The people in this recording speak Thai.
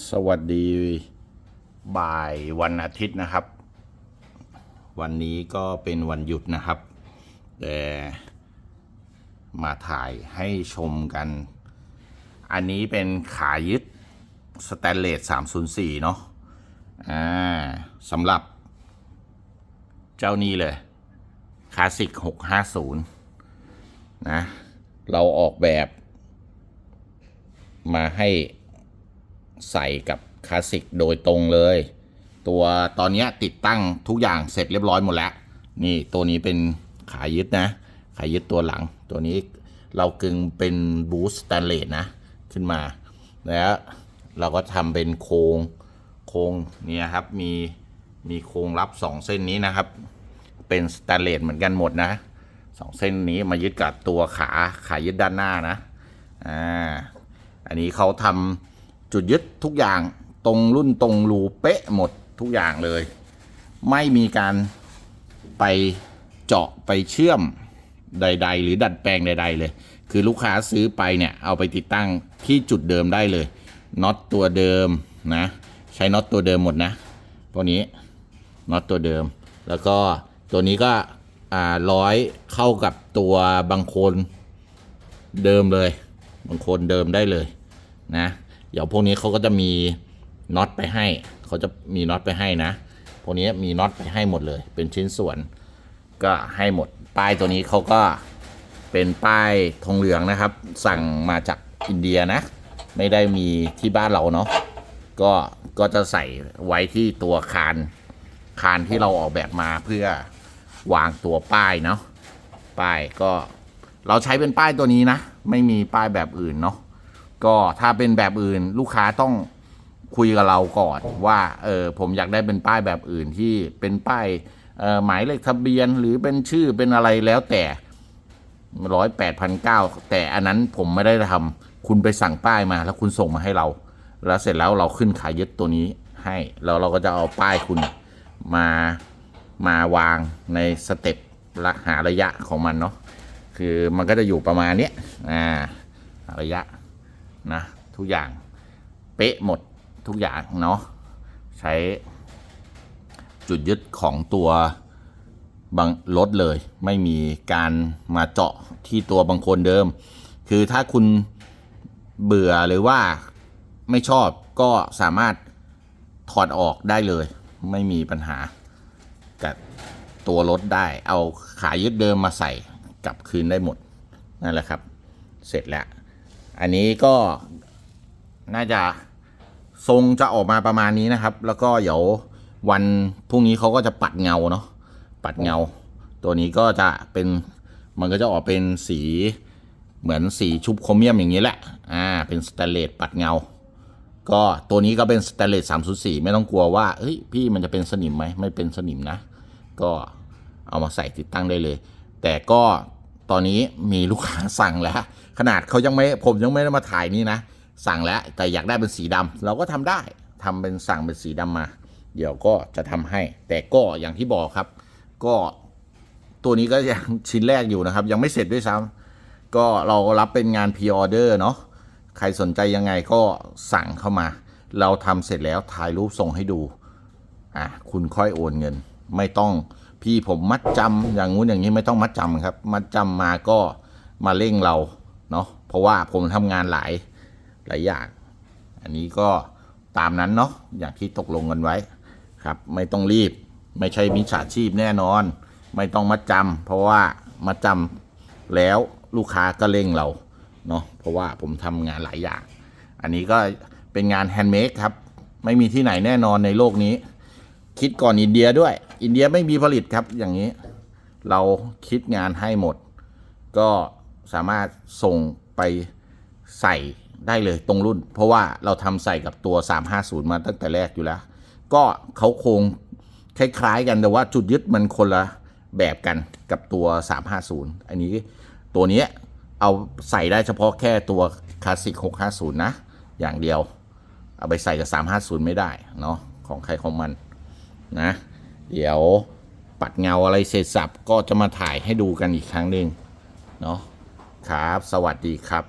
สวัสดีบ่ายวันอาทิตย์นะครับ วันนี้ก็เป็นวันหยุดนะครับ แต่มาถ่ายให้ชมกัน อันนี้เป็นขายึดสแตนเลส 304 เนาะอ่าสำหรับเจ้านี้เลยคลาสสิก 650 นะ เราออกแบบมาให้ ใส่กับคลาสสิกโดยตรงเลย ตัวตอนนี้ติดตั้งทุกอย่างเสร็จเรียบร้อยหมดแล้ว นี่ตัวนี้เป็นขายึดนะ ขายึดตัวหลัง ตัวนี้เรากึงเป็นบูสต์สแตนเลสนะ ขึ้นมา แล้วเราก็ทำเป็นโครงโครงเนี่ยครับ มีมีโครงรับสองเส้นนี้นะครับ เป็นสแตนเลสเหมือนกันหมดนะสองเส้นนี้มายึดกับตัวขาขายึดด้านหน้านะอ่าอันนี้เขาทำ จุดยึดทุกอย่างตรงรุ่นตรงรูเป๊ะหมดทุกอย่างเลย ไม่มีการไปเจาะไปเชื่อมใด ๆ หรือดัดแปลงใด ๆ เลย คือลูกค้าซื้อไปเนี่ยเอาไปติดตั้งที่จุดเดิมได้เลยน็อตตัวเดิมนะใช้น็อตตัวเดิมหมดนะพวกนี้น็อตตัวเดิม แล้วก็ตัวนี้ก็ร้อยเข้ากับตัวบางคนเดิมเลยบางคนเดิมได้เลยนะ เดี๋ยวพวกนี้เขาก็จะมีน็อตไปให้ เขาจะมีน็อตไปให้นะ พวกนี้มีน็อตไปให้หมดเลย เป็นชิ้นส่วน ก็ให้หมด ป้ายตัวนี้เขาก็เป็นป้ายทองเหลืองนะครับ สั่งมาจากอินเดียนะ ไม่ได้มีที่บ้านเราเนาะ ก็ ก็จะใส่ไว้ที่ตัวคาน คานที่เราออกแบบมาเพื่อวางตัวป้ายเนาะ ป้ายก็เราใช้เป็นป้ายตัวนี้นะ ไม่มีป้ายแบบอื่นเนาะ ก็ถ้าเป็นแบบอื่นลูกค้าต้องคุยกับเราก่อนว่าเออผมอยากได้เป็นป้ายแบบอื่นที่เป็นป้ายหมายเลขทะเบียนหรือเป็นชื่อเป็นอะไรแล้วแต่ร้อยแปดพันเก้าแต่อันนั้นผมไม่ได้ทำคุณไปสั่งป้ายมาแล้วคุณส่งมาให้เรา แล้วเสร็จแล้วเราขึ้นขายยึดตัวนี้ให้แล้วเราก็จะเอาป้ายคุณมามาวางในสเต็ปละหาระยะของมันเนาะคือมันก็จะอยู่ประมาณเนี้ยอ่าระยะ นะทุกอย่างเป๊ะหมดทุกอย่างเนาะใช้จุดยึดของตัวบางรถเลย ไม่มีการมาเจาะที่ตัวบางคนเดิม คือถ้าคุณเบื่อหรือว่าไม่ชอบก็สามารถถอดออกได้เลย ไม่มีปัญหากับตัวรถได้เอาขายึดเดิมมาใส่กลับคืนได้หมดนั่นแหละครับ เสร็จแล้ว อันนี้ก็น่าจะทรงจะออกมาประมาณนี้นะครับ แล้วก็เดี๋ยววันพรุ่งนี้เขาก็จะปัดเงาเนาะปัดเงา ตัวนี้ก็จะเป็นมันก็จะออกเป็นสีเหมือนสีชุบโครเมียมอย่างนี้แหละ อ่า เป็นสแตนเลสปัดเงา ก็ตัวนี้ก็เป็นสแตนเลส304ไม่ต้องกลัวว่าเฮ้ยพี่มันจะเป็นสนิมไหมไม่เป็นสนิมนะ ก็เอามาใส่ติดตั้งได้เลย แต่ก็ ตอนนี้มีลูกค้าสั่งแล้ว ขนาดเขายังไม่ผมยังไม่ได้มาถ่ายนี่นะ สั่งแล้วแต่อยากได้เป็นสีดำเราก็ทำได้ทำเป็นสั่งเป็นสีดำมา เดี๋ยวก็จะทำให้ แต่ก็อย่างที่บอกครับ ก็ตัวนี้ก็ยังชิ้นแรกอยู่นะครับ ยังไม่เสร็จด้วยซ้ำก็เรารับเป็นงานพ r ออเดอร์เนาะใครสนใจยังไงก็สั่งเข้ามา เราทำเสร็จแล้วถ่ายรูปส่งให้ดูอะคุณค่อยโอนเงิน ไม่ต้อง พี่ผมมัดจำอย่างงู้นอย่างนี้ไม่ต้องมัดจำครับ มัดจำมาก็มาเร่งเราเนาะเพราะว่าผมทำงานหลายหลายอย่าง อันนี้ก็ตามนั้นเนาะอย่างที่ตกลงกันไว้ครับ ไม่ต้องรีบไม่ใช่มิจฉาชีพแน่นอน ไม่ต้องมัดจำเพราะว่ามัดจำแล้วลูกค้าก็เร่งเราเนาะเพราะว่าผมทำงานหลายอย่าง อันนี้ก็เป็นงานแฮนด์เมดครับ ไม่มีที่ไหนแน่นอนในโลกนี้ คิดก่อนอินเดียด้วย อินเดียไม่มีผลิตครับอย่างนี้ เราคิดงานให้หมด ก็สามารถส่งไปใส่ได้เลยตรงรุ่น เพราะว่าเราทำใส่กับตัว 350 มาตั้งแต่แรกอยู่แล้ว ก็เขาโคงคล้ายๆกันแต่ว่าจุดยึดมันคนละแบบกันกับตัว 350 อันนี้ตัวนี้เอาใส่ได้เฉพาะแค่ตัวคลาสสิก 650 นะ อย่างเดียว เอาไปใส่กับ 350 ไม่ได้เนาะของใครของมัน นะ เดี๋ยวปัดเงาอะไรเสร็จสับก็จะมาถ่ายให้ดูกันอีกครั้งหนึ่งเนาะครับ สวัสดีครับ